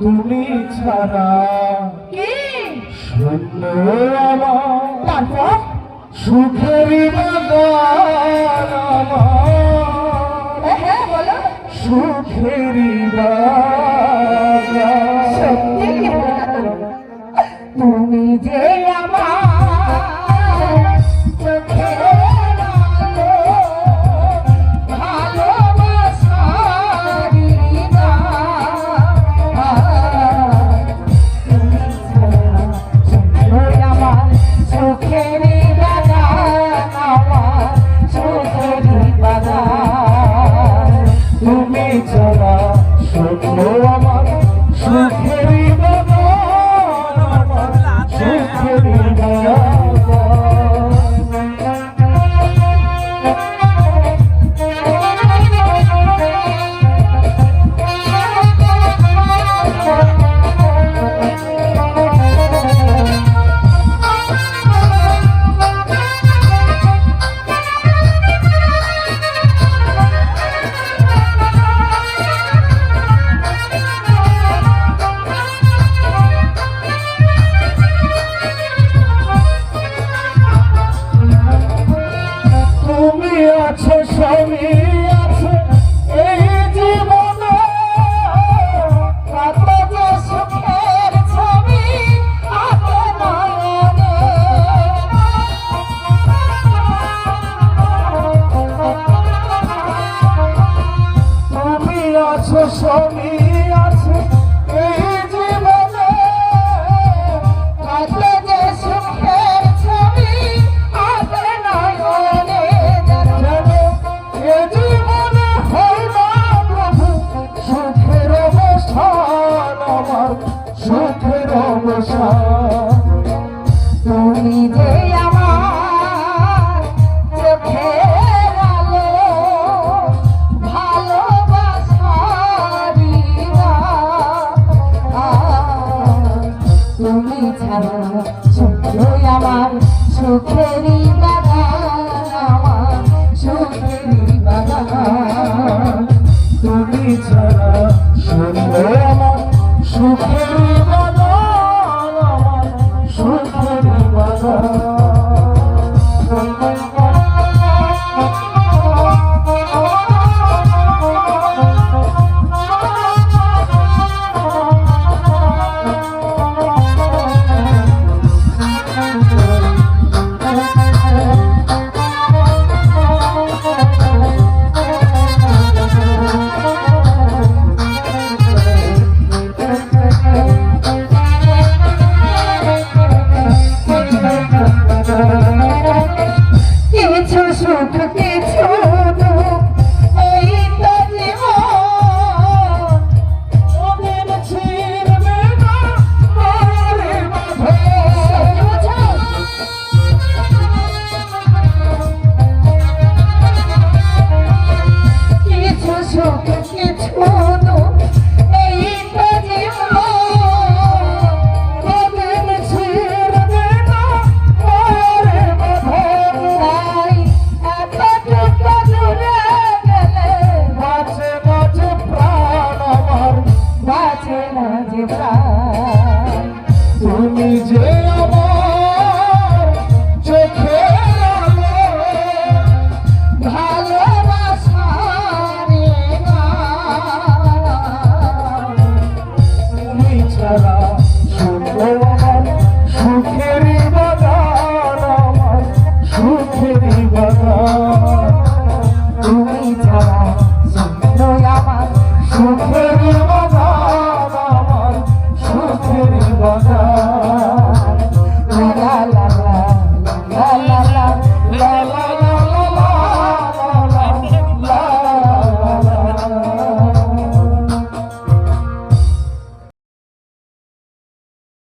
তুমি ছাড়া কি? শূন্য আমার তারপর? সুখেরই বাগান আমার। সুখের বাগান শূন্য আমার সুখেরই আছো, স্বামী আছে, এই জীবনে কত যে সুখের ছবি আঁকে নয়নে। যেন এ জীবনে হয় না প্রভু, সুখের অবসান আমার, সুখের অবসান শুধুই আমার সুখেরই বাগান আমার সুখেরই বাগান। তুমি ছাড়া সুন্দর আমার সুখের কিছু আছে না যে প্রাণ?